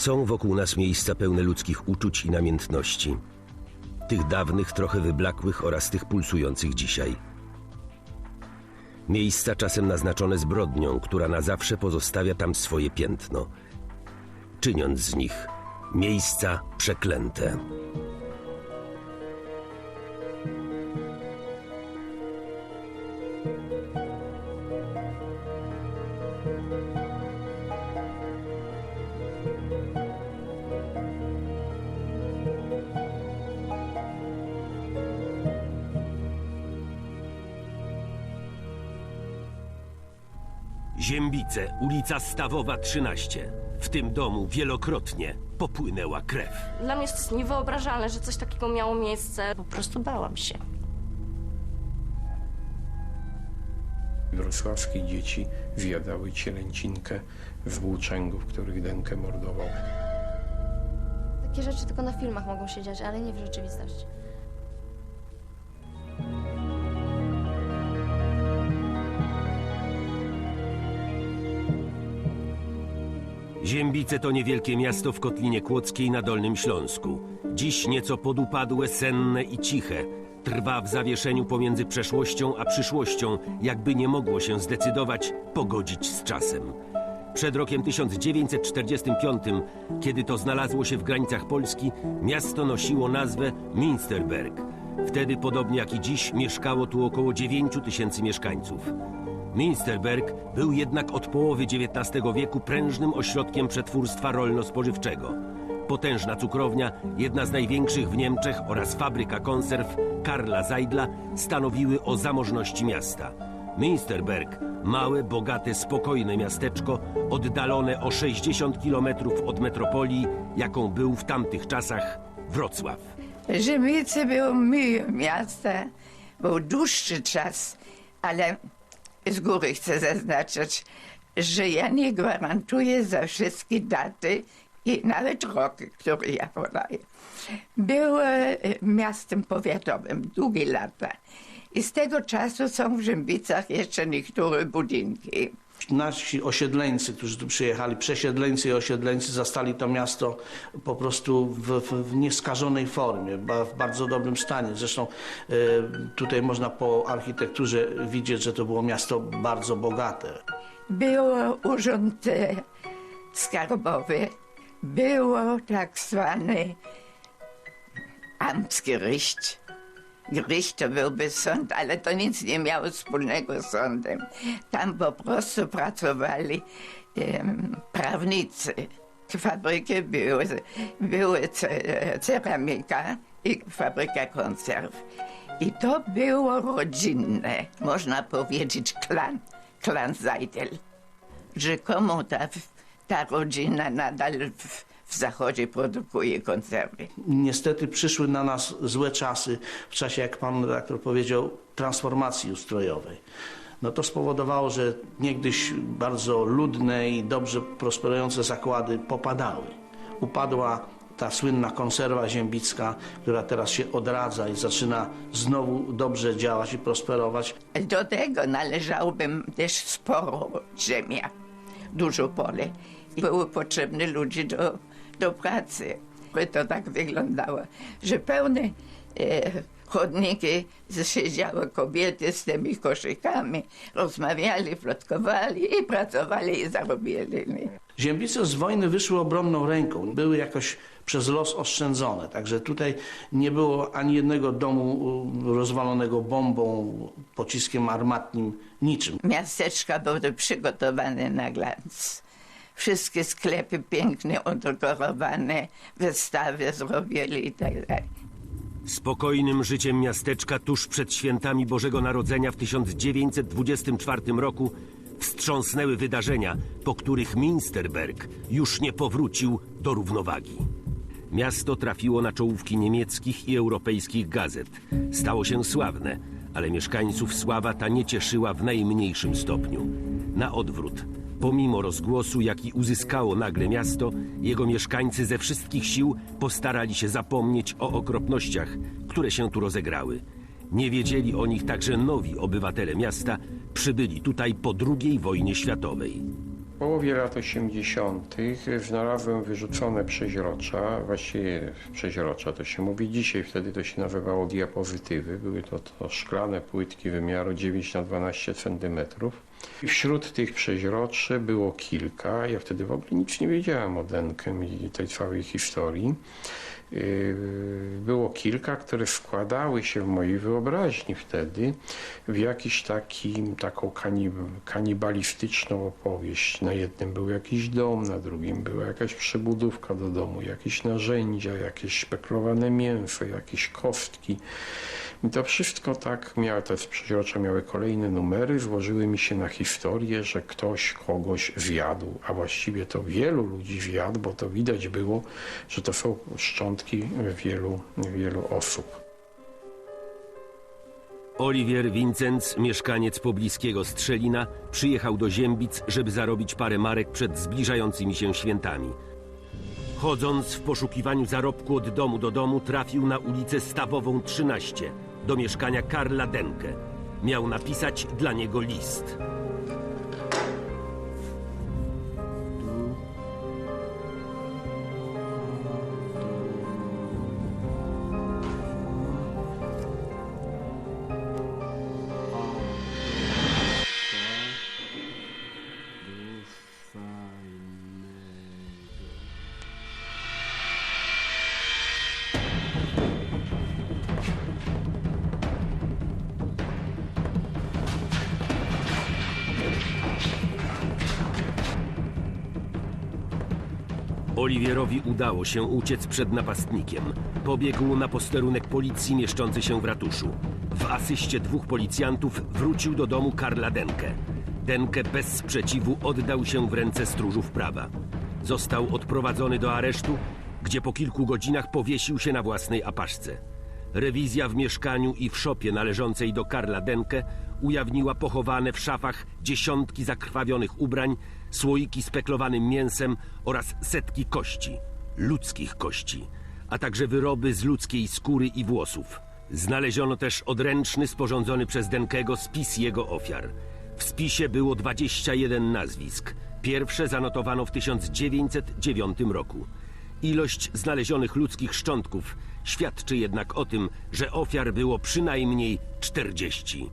Są wokół nas miejsca pełne ludzkich uczuć i namiętności. Tych dawnych, trochę wyblakłych oraz tych pulsujących dzisiaj. Miejsca czasem naznaczone zbrodnią, która na zawsze pozostawia tam swoje piętno, czyniąc z nich miejsca przeklęte. Ziembice, ulica Stawowa 13. W tym domu wielokrotnie popłynęła krew. Dla mnie to jest niewyobrażalne, że coś takiego miało miejsce. Po prostu bałam się. Wrocławskie dzieci zjadały cielęcinkę w włóczęgu, w których Denkę mordował. Takie rzeczy tylko na filmach mogą się dziać, ale nie w rzeczywistości. Ziembice to niewielkie miasto w Kotlinie Kłodzkiej na Dolnym Śląsku. Dziś nieco podupadłe, senne i ciche. Trwa w zawieszeniu pomiędzy przeszłością a przyszłością, jakby nie mogło się zdecydować pogodzić z czasem. Przed rokiem 1945, kiedy to znalazło się w granicach Polski, miasto nosiło nazwę Münsterberg. Wtedy, podobnie jak i dziś, mieszkało tu około 9 tysięcy mieszkańców. Münsterberg był jednak od połowy XIX wieku prężnym ośrodkiem przetwórstwa rolno-spożywczego. Potężna cukrownia, jedna z największych w Niemczech oraz fabryka konserw Karla Zajdla stanowiły o zamożności miasta. Münsterberg, małe, bogate, spokojne miasteczko, oddalone o 60 kilometrów od metropolii, jaką był w tamtych czasach Wrocław. Żymice było miłe miasta, był dłuższy czas, ale z góry chcę zaznaczyć, że ja nie gwarantuję za wszystkie daty i nawet roki, które ja podaję. Było e, miastem powiatowym długie lata i z tego czasu są w Rzębicach jeszcze niektóre budynki. Nasi osiedleńcy, którzy tu przyjechali, przesiedleńcy i osiedleńcy zastali to miasto po prostu w, w, nieskażonej formie, w bardzo dobrym stanie. Zresztą e, tutaj można po architekturze widzieć, że to było miasto bardzo bogate. Był urząd e, skarbowy, było tak zwany Amtsgericht. To byłby sąd, ale to nic nie miało wspólnego z sądem. Tam po prostu pracowali prawnicy. Fabryki były, były ce- ceramika i fabryka konserw. I to było rodzinne, można powiedzieć klan, klan Zajdel. Rzekomo ta, ta rodzina nadal w, w zachodzie produkuje konserwy. Niestety przyszły na nas złe czasy w czasie, jak pan redaktor powiedział, transformacji ustrojowej. No to spowodowało, że niegdyś bardzo ludne i dobrze prosperujące zakłady popadały. Upadła ta słynna konserwa ziembicka, która teraz się odradza i zaczyna znowu dobrze działać i prosperować. Do tego należałbym też sporo ziemia, dużo pole. I były potrzebne ludzie do, do pracy. To tak wyglądało, że pełne e, chodniki siedziały kobiety z tymi koszykami, rozmawiali, plotkowali i pracowali i zarobili. Ziembice z wojny wyszły obronną ręką, były jakoś przez los oszczędzone, także tutaj nie było ani jednego domu rozwalonego bombą, pociskiem armatnim, niczym. Miasteczka były przygotowane na glans. Wszystkie sklepy pięknie udekorowane, wystawy zrobili i tak dalej. Spokojnym życiem miasteczka tuż przed świętami Bożego Narodzenia w 1924 roku wstrząsnęły wydarzenia, po których Minsterberg już nie powrócił do równowagi. Miasto trafiło na czołówki niemieckich i europejskich gazet. Stało się sławne, ale mieszkańców sława ta nie cieszyła w najmniejszym stopniu. Na odwrót, pomimo rozgłosu, jaki uzyskało nagle miasto, jego mieszkańcy ze wszystkich sił postarali się zapomnieć o okropnościach, które się tu rozegrały. Nie wiedzieli o nich także nowi obywatele miasta, przybyli tutaj po II wojnie światowej. połowie lat 80. znalazłem wyrzucone przeźrocza, właściwie przeźrocza to się mówi dzisiaj, wtedy to się nazywało diapozytywy. Były to, to szklane płytki wymiaru 9 na 12 cm. Wśród tych przeźroczy było kilka. Ja wtedy w ogóle nic nie wiedziałem o Denkem i tej całej historii. Yy, Było kilka, które składały się w mojej wyobraźni wtedy w jakiś taki, taką kanib kanibalistyczną opowieść. Na jednym był jakiś dom, na drugim była jakaś przybudówka do domu, jakieś narzędzia, jakieś szpeklowane mięso, jakieś kostki. I to wszystko tak miało, te przeźrocze miały kolejne numery, złożyły mi się na historię, że ktoś kogoś zjadł, a właściwie to wielu ludzi zjadł, bo to widać było, że to są szczątki wielu, wielu osób. Oliwier Vincenz, mieszkaniec pobliskiego Strzelina, przyjechał do Ziębic, żeby zarobić parę marek przed zbliżającymi się świętami. Chodząc w poszukiwaniu zarobku od domu do domu, trafił na ulicę Stawową 13, do mieszkania Karla Denke. Miał napisać dla niego list. Oliwierowi udało się uciec przed napastnikiem. Pobiegł na posterunek policji mieszczący się w ratuszu. W asyście dwóch policjantów wrócił do domu Karla Denke. Denke bez sprzeciwu oddał się w ręce stróżów prawa. Został odprowadzony do aresztu, gdzie po kilku godzinach powiesił się na własnej apaszce. Rewizja w mieszkaniu i w szopie należącej do Karla Denke ujawniła pochowane w szafach dziesiątki zakrwawionych ubrań, słoiki z peklowanym mięsem oraz setki kości, ludzkich kości, a także wyroby z ludzkiej skóry i włosów. Znaleziono też odręczny sporządzony przez Denkego spis jego ofiar. W spisie było 21 nazwisk. Pierwsze zanotowano w 1909 roku. Ilość znalezionych ludzkich szczątków świadczy jednak o tym, że ofiar było przynajmniej 40.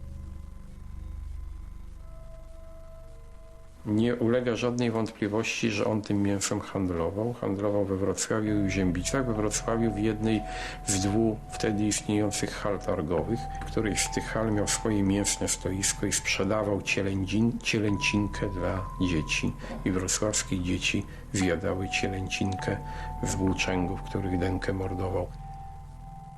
Nie ulega żadnej wątpliwości, że on tym mięsem handlował. Handlował we Wrocławiu i w Ziębicach. We Wrocławiu w jednej z dwóch wtedy istniejących hal targowych, w której z tych hal miał swoje mięsne stoisko i sprzedawał cielęcin, cielęcinkę dla dzieci. I wrocławskie dzieci zjadały cielęcinkę z włóczęgów, których Denkę mordował.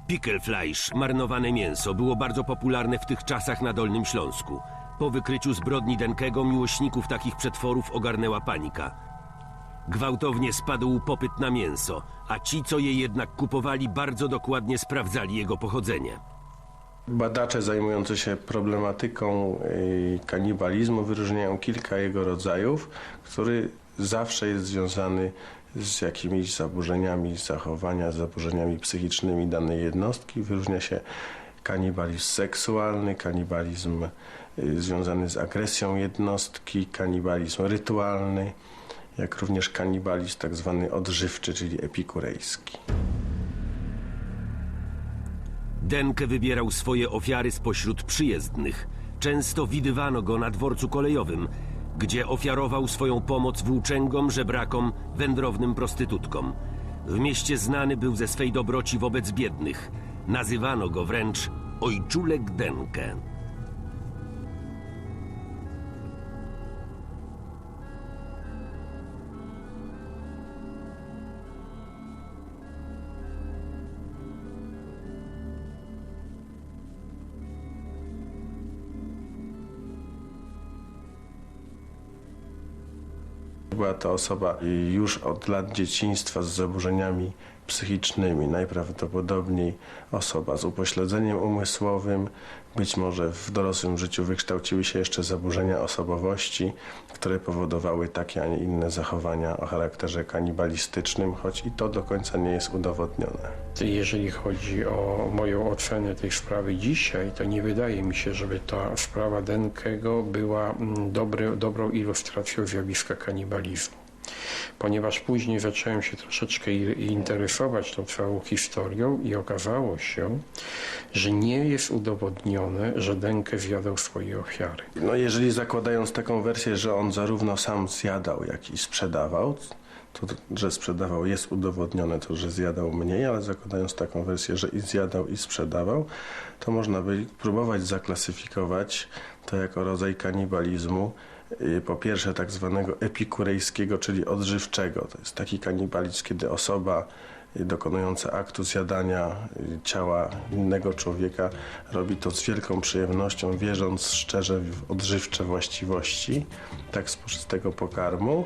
Pickelfleisch, marnowane mięso, było bardzo popularne w tych czasach na Dolnym Śląsku. Po wykryciu zbrodni Denkego miłośników takich przetworów ogarnęła panika. Gwałtownie spadł popyt na mięso, a ci, co je jednak kupowali, bardzo dokładnie sprawdzali jego pochodzenie. Badacze zajmujący się problematyką y, kanibalizmu wyróżniają kilka jego rodzajów, który zawsze jest związany z jakimiś zaburzeniami zachowania, zaburzeniami psychicznymi danej jednostki. Wyróżnia się kanibalizm seksualny, kanibalizm związany z agresją jednostki, kanibalizm rytualny, jak również kanibalizm tak zwany odżywczy, czyli epikurejski. Denke wybierał swoje ofiary spośród przyjezdnych. Często widywano go na dworcu kolejowym, gdzie ofiarował swoją pomoc włóczęgom, żebrakom, wędrownym prostytutkom. W mieście znany był ze swej dobroci wobec biednych. Nazywano go wręcz Ojczulek Denke. Była to osoba już od lat dzieciństwa z zaburzeniami psychicznymi. Najprawdopodobniej osoba z upośledzeniem umysłowym, być może w dorosłym życiu wykształciły się jeszcze zaburzenia osobowości, które powodowały takie, a nie inne zachowania o charakterze kanibalistycznym, choć i to do końca nie jest udowodnione. Jeżeli chodzi o moją ocenę tej sprawy dzisiaj, to nie wydaje mi się, żeby ta sprawa Denkego była mm, dobry, dobrą ilustracją zjawiska kanibalizmu. Ponieważ później zacząłem się troszeczkę interesować tą całą historią i okazało się, że nie jest udowodnione, że Denke zjadał swoje ofiary. No jeżeli zakładając taką wersję, że on zarówno sam zjadał, jak i sprzedawał, to że sprzedawał jest udowodnione, to że zjadał mniej, ale zakładając taką wersję, że i zjadał i sprzedawał, to można by próbować zaklasyfikować to jako rodzaj kanibalizmu. Y, Po pierwsze tak zwanego epikurejskiego, czyli odżywczego. To jest taki kanibalizm, kiedy osoba y, dokonująca aktu zjadania y, ciała innego człowieka robi to z wielką przyjemnością, wierząc szczerze w odżywcze właściwości tak spożystego pokarmu.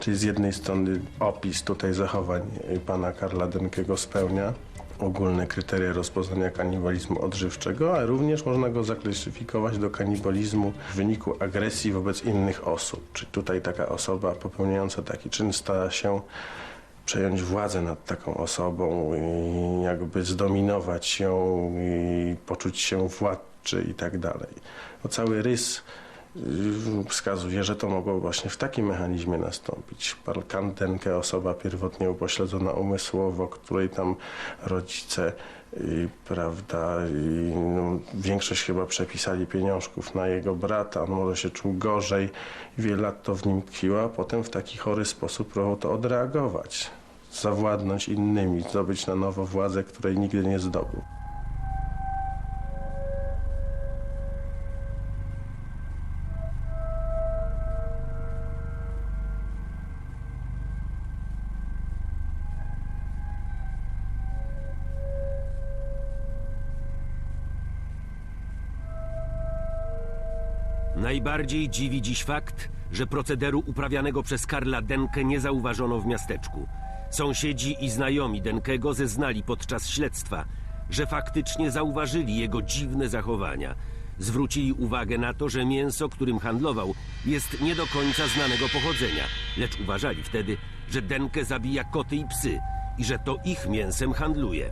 Czyli z jednej strony opis tutaj zachowań pana Karla Denkego spełnia ogólne kryteria rozpoznania kanibalizmu odżywczego, a również można go zaklasyfikować do kanibalizmu w wyniku agresji wobec innych osób. Czyli tutaj taka osoba popełniająca taki czyn stara się przejąć władzę nad taką osobą jakby zdominować ją poczuć się władczy i tak dalej. No cały rys wskazuje, że to mogło właśnie w takim mechanizmie nastąpić. Pan Kandenke, osoba pierwotnie upośledzona umysłowo, której tam rodzice i, prawda, i, no, większość chyba przepisali pieniążków na jego brata, on może się czuł gorzej, wiele lat to w nim tkwiło, a potem w taki chory sposób próbował to odreagować, zawładnąć innymi, zdobyć na nowo władzę, której nigdy nie zdobył. Najbardziej dziwi dziś fakt, że procederu uprawianego przez Karla Denkę nie zauważono w miasteczku. Sąsiedzi i znajomi Denkego zeznali podczas śledztwa, że faktycznie zauważyli jego dziwne zachowania. Zwrócili uwagę na to, że mięso, którym handlował, jest nie do końca znanego pochodzenia, lecz uważali wtedy, że Denke zabija koty i psy i że to ich mięsem handluje.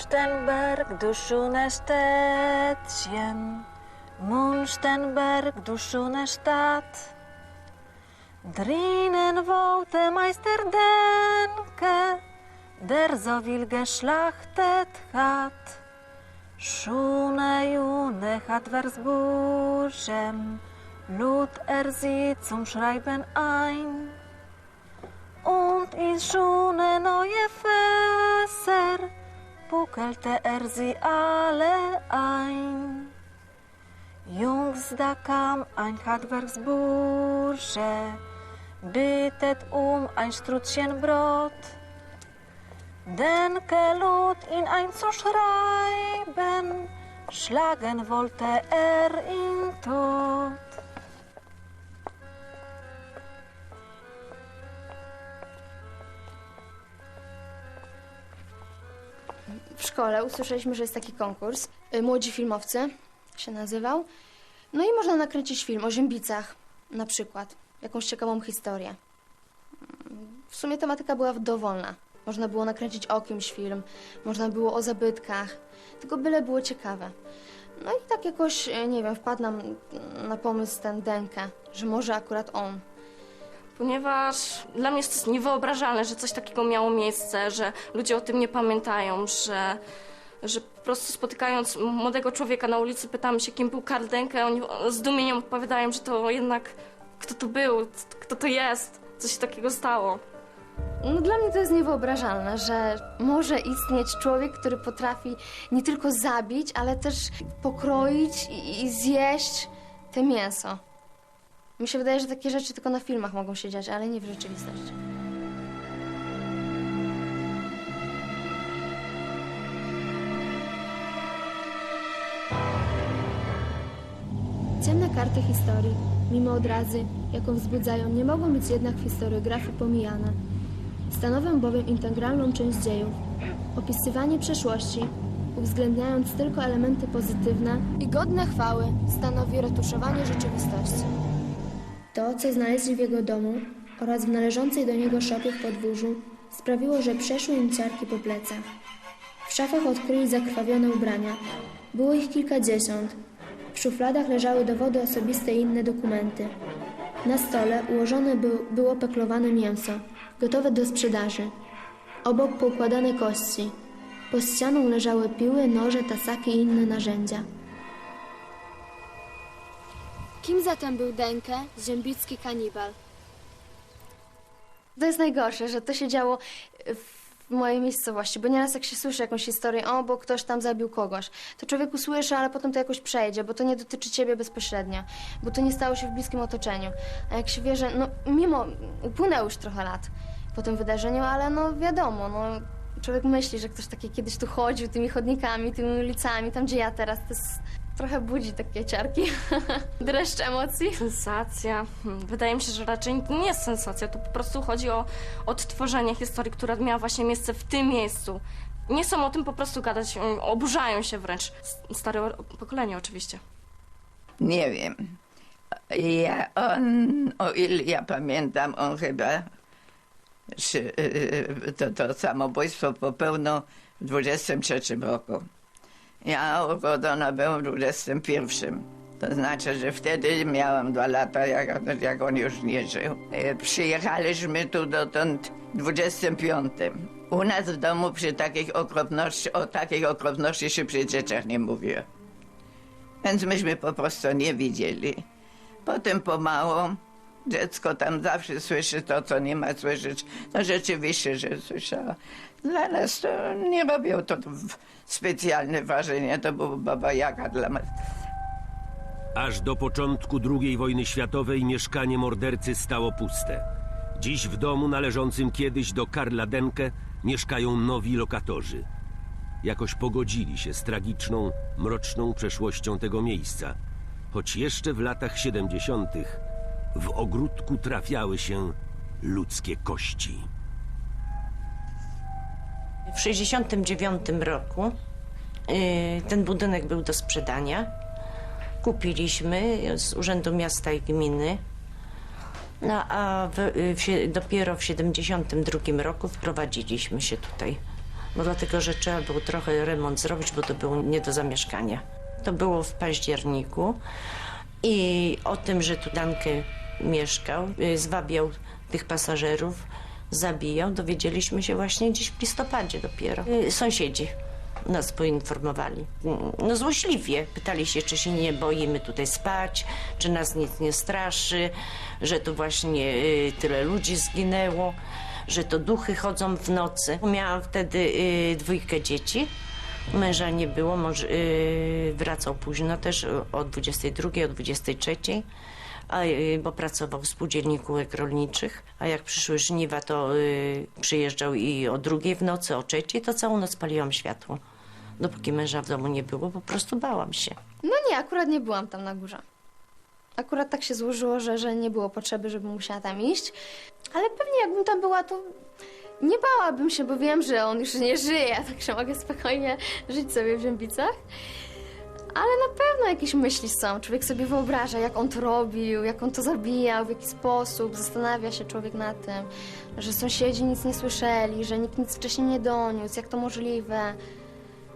Munstenberg, du schöne Städtchen, Munstenberg, du schöne Stadt. Drinnen wohnte Meister Denke, der so viel geschlachtet hat. Schöne June hat Versbuchem, lud er sie zum Schreiben ein. Und in schöne neue Fässer pukelte er sie alle ein. Jungs, da kam ein Handwerksbursche, bittet um ein Strutzchen Brot. Denke lud ihn ein zu schreiben, schlagen wollte er ihn tot. Szkole usłyszeliśmy, że jest taki konkurs. y, Młodzi filmowcy się nazywał. No i można nakręcić film o Ziębicach na przykład. Jakąś ciekawą historię. W sumie tematyka była dowolna. Można było nakręcić o kimś film, można było o zabytkach, tylko byle było ciekawe. No i tak jakoś, e, nie wiem, wpadł nam na pomysł ten Denkę, że może akurat on. Ponieważ dla mnie jest to niewyobrażalne, że coś takiego miało miejsce, że ludzie o tym nie pamiętają, że, że po prostu spotykając młodego człowieka na ulicy pytamy się, kim był Karl oni z zdumieniem odpowiadają, że to jednak kto to był, kto to jest, co się takiego stało. No dla mnie to jest niewyobrażalne, że może istnieć człowiek, który potrafi nie tylko zabić, ale też pokroić i, i zjeść te mięso. Mi się wydaje, że takie rzeczy tylko na filmach mogą się dziać, ale nie w rzeczywistości. Ciemne karty historii, mimo odrazy, jaką wzbudzają, nie mogą być jednak w historiografii pomijane. Stanowią bowiem integralną część dziejów. Opisywanie przeszłości, uwzględniając tylko elementy pozytywne i godne chwały, stanowi retuszowanie rzeczywistości. To, co znaleźli w jego domu oraz w należącej do niego szopie w podwórzu, sprawiło, że przeszły im ciarki po plecach. W szafach odkryli zakrwawione ubrania. Było ich kilkadziesiąt, w szufladach leżały dowody osobiste i inne dokumenty. Na stole ułożone był, było peklowane mięso, gotowe do sprzedaży. Obok poukładane kości. Pod ścianą leżały piły, noże, tasaki i inne narzędzia. Kim zatem był Denke, ziębicki kanibal? To jest najgorsze, że to się działo w mojej miejscowości, bo nieraz jak się słyszy jakąś historię, o, bo ktoś tam zabił kogoś, to człowiek usłyszy, ale potem to jakoś przejdzie, bo to nie dotyczy ciebie bezpośrednio, bo to nie stało się w bliskim otoczeniu. A jak się wie, że, no, mimo, upłynęło już trochę lat po tym wydarzeniu, ale no wiadomo, no, człowiek myśli, że ktoś taki kiedyś tu chodził tymi chodnikami, tymi ulicami, tam gdzie ja teraz, to jest, trochę budzi takie ciarki, dreszcz emocji. Sensacja. Hmm, Wydaje mi się, że raczej to nie jest sensacja. Tu po prostu chodzi o odtworzenie historii, która miała właśnie miejsce w tym miejscu. Nie chcą o tym po prostu gadać, um, oburzają się wręcz. S- Stare pokolenie oczywiście. Nie wiem. Ja, on, o ile ja pamiętam, on chyba się, y, to, to samobójstwo popełnił w 23 roku. Ja urodzona byłam w 21. To znaczy, że wtedy miałam dwa lata, jak, jak on już nie żył. E, Przyjechaliśmy tu dotąd w 25. U nas w domu przy takich okropności, o takich okropności się przy dzieciach nie mówiło. Więc myśmy po prostu nie widzieli. Potem pomału dziecko tam zawsze słyszy to, co nie ma słyszeć. No rzeczywiście, że słyszała. Dla nas to nie robiło to specjalne wrażenie. To był baba Jaga dla nas. Aż do początku II wojny światowej mieszkanie mordercy stało puste. Dziś w domu należącym kiedyś do Karla Denke mieszkają nowi lokatorzy. Jakoś pogodzili się z tragiczną, mroczną przeszłością tego miejsca. Choć jeszcze w latach 70. w ogródku trafiały się ludzkie kości. W 1969 roku y, ten budynek był do sprzedania. Kupiliśmy z Urzędu Miasta i Gminy. No a w, y, w, dopiero w 1972 roku wprowadziliśmy się tutaj. No dlatego, że trzeba było trochę remont zrobić, bo to było nie do zamieszkania. To było w październiku i o tym, że tu Dankę mieszkał, y, zwabiał tych pasażerów, zabijał, dowiedzieliśmy się właśnie dziś w listopadzie dopiero. Y, Sąsiedzi nas poinformowali. No złośliwie pytali się, czy się nie boimy tutaj spać, czy nas nic nie straszy, że tu właśnie y, tyle ludzi zginęło, że to duchy chodzą w nocy. Miałam wtedy dwójkę dzieci. Męża nie było, mąż y, wracał późno też o 22, o 23, a, y, bo pracował w spółdzielni kółek rolniczych, a jak przyszły żniwa, to y, przyjeżdżał i o drugiej w nocy, o trzeciej, to całą noc paliłam światło. Dopóki męża w domu nie było, po prostu bałam się. No nie, akurat nie byłam tam na górze. Akurat tak się złożyło, że, że nie było potrzeby, żebym musiała tam iść. Ale pewnie jakbym tam była, to nie bałabym się, bo wiem, że on już nie żyje, także mogę spokojnie żyć sobie w Ziębicach. Ale na pewno jakieś myśli są. Człowiek sobie wyobraża, jak on to robił, jak on to zabijał, w jaki sposób. Zastanawia się człowiek nad tym, że sąsiedzi nic nie słyszeli, że nikt nic wcześniej nie doniósł, jak to możliwe.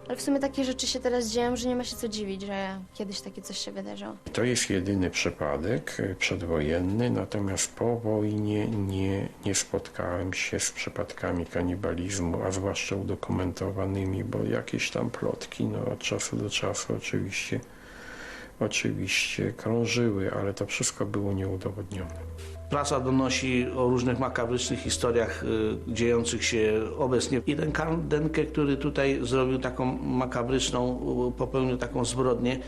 Ale w sumie takie rzeczy się teraz dzieją, że nie ma się co dziwić, że kiedyś takie coś się wydarzyło. To jest jedyny przypadek e, przedwojenny, natomiast po wojnie nie, nie spotkałem się z przypadkami kanibalizmu, a zwłaszcza udokumentowanymi, bo jakieś tam plotki no, od czasu do czasu oczywiście, oczywiście krążyły, ale to wszystko było nieudowodnione. Prasa donosi o różnych makabrycznych historiach y, dziejących się obecnie. I ten Karl Denke, który tutaj zrobił taką makabryczną, y, popełnił taką zbrodnię,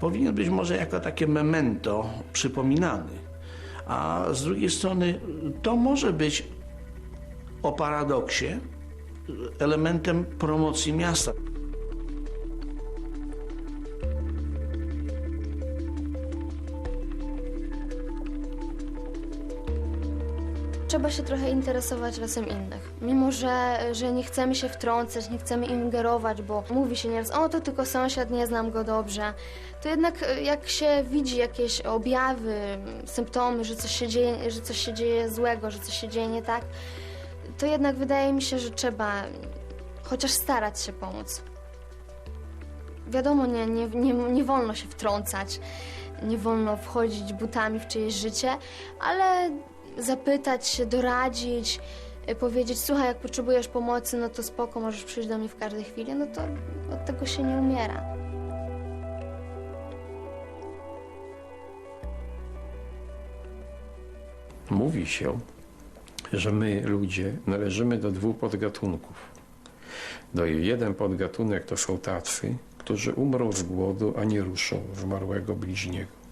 powinien być może jako takie memento przypominany. A z drugiej strony to może być o paradoksie y, elementem promocji miasta. Trzeba się trochę interesować losem innych. Mimo, że, że nie chcemy się wtrącać, nie chcemy ingerować, bo mówi się nieraz, o to tylko sąsiad, nie znam go dobrze. To jednak e, jak się widzi jakieś objawy, symptomy, że coś się dzieje, że coś się dzieje złego, że coś się dzieje nie tak, to jednak wydaje mi się, że trzeba chociaż starać się pomóc. Wiadomo, nie, nie, nie, nie wolno się wtrącać, nie wolno wchodzić butami w czyjeś życie, ale zapytać się, doradzić, y, powiedzieć, słuchaj, jak potrzebujesz pomocy, no to spoko, możesz przyjść do mnie w każdej chwili, no to od tego się nie umiera. Mówi się, że my ludzie należymy do dwóch podgatunków. Do jeden podgatunek to są tacy, którzy umrą z głodu, a nie ruszą zmarłego bliźniego.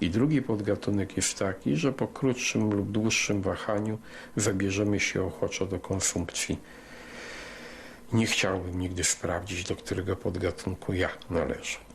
I drugi podgatunek jest taki, że po krótszym lub dłuższym wahaniu zabierzemy się ochoczo do konsumpcji. Nie chciałbym nigdy sprawdzić, do którego podgatunku ja należę.